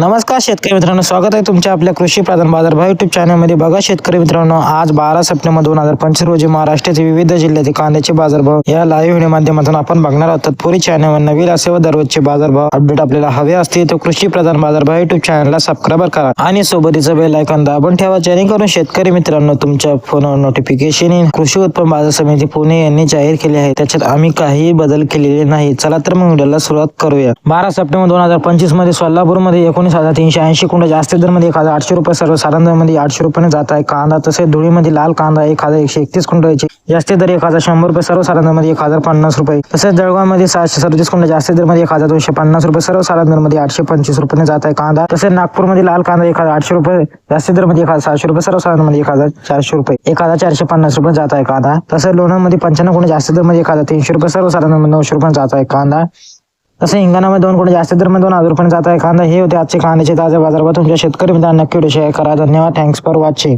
नमस्कार शेतकरी मित्रांनो स्वागत आहे तुमच्या आपल्या कृषी प्रधान बाजार भाव युट्यूब चॅनलमध्ये बघा शेतकरी मित्रांनो आज बारा सप्टेंबर दोन हजार पंचवीस रोजी महाराष्ट्राचे विविध जिल्ह्यातील कांद्याचे बाजारभाव या लाईव्ह व्हिडिओ माध्यमातून आपण बघणार आहोत. तत्पूर्वी चॅनलवर नवीन असे व दररोजचे बाजारभाव अपडेट आपल्याला हवे असतील तर कृषी प्रधान बाजार भाव युट्यूब चॅनलला सबस्क्राईब करा. आणि सोबतीचं बेल आयकॉन दाबून ठेवा जेणेकरून शेतकरी मित्रांनो तुमच्या फोनवर नोटिफिकेशन कृषी उत्पन्न बाजार समिती पुणे यांनी जाहीर केले आहे. त्याच्यात आम्ही काही बदल केलेले नाही. चला तर मग व्हिडिओला सुरुवात करूया. बारा सप्टेंबर दोन हजार पंचवीसमध्ये सोलापूरमध्ये एकोणीस एकोणीस हजार तीनशे ऐंशी कुंड जास्त दरमध्ये एक हजार आठशे रुपये सर्वमध्ये आठशे रुपयाने जात आहे. कांदा तसेच धुळीमध्ये लाल कांदा एक हजार एकशे एकतीस कुंटलचे जास्त दर एक हजार शंभर रुपये सर्वमध्ये एक हजार पन्नास रुपये. तसेच जळगावमध्ये सहाशे सदतीस कुंड जास्त दरमध्ये एक हजार दोनशे पन्नास रुपये सर्वमध्ये आठशे पंचवीस रुपयाने जात आहे कांदा. तसेच नागपूरमध्ये लाल कांदा एक हजार आठशे रुपये जास्त दरमध्ये एक हजार सहाशे रुपये सर्वमध्ये एक हजार चारशे रुपये एक हजार चारशे पन्नास रुपये जात आहे कांदा. तसेच लोणामध्ये पंच्याण्णव कुंड जास्त दरमध्ये एक हजार तीनशे रुपये सर्वमध्ये नऊशे रुपये जात आहे कांदा. तसं इंगणामध्ये दोन कोटी जास्त दर दोन हजार रुपये जात आहे. कांदा हे होते आजचे कांद्याचे ताजे बाजारभाव. तुमच्या शेतकरी मित्रांना नक्की शेअर करा. धन्यवाद. Thanks for watching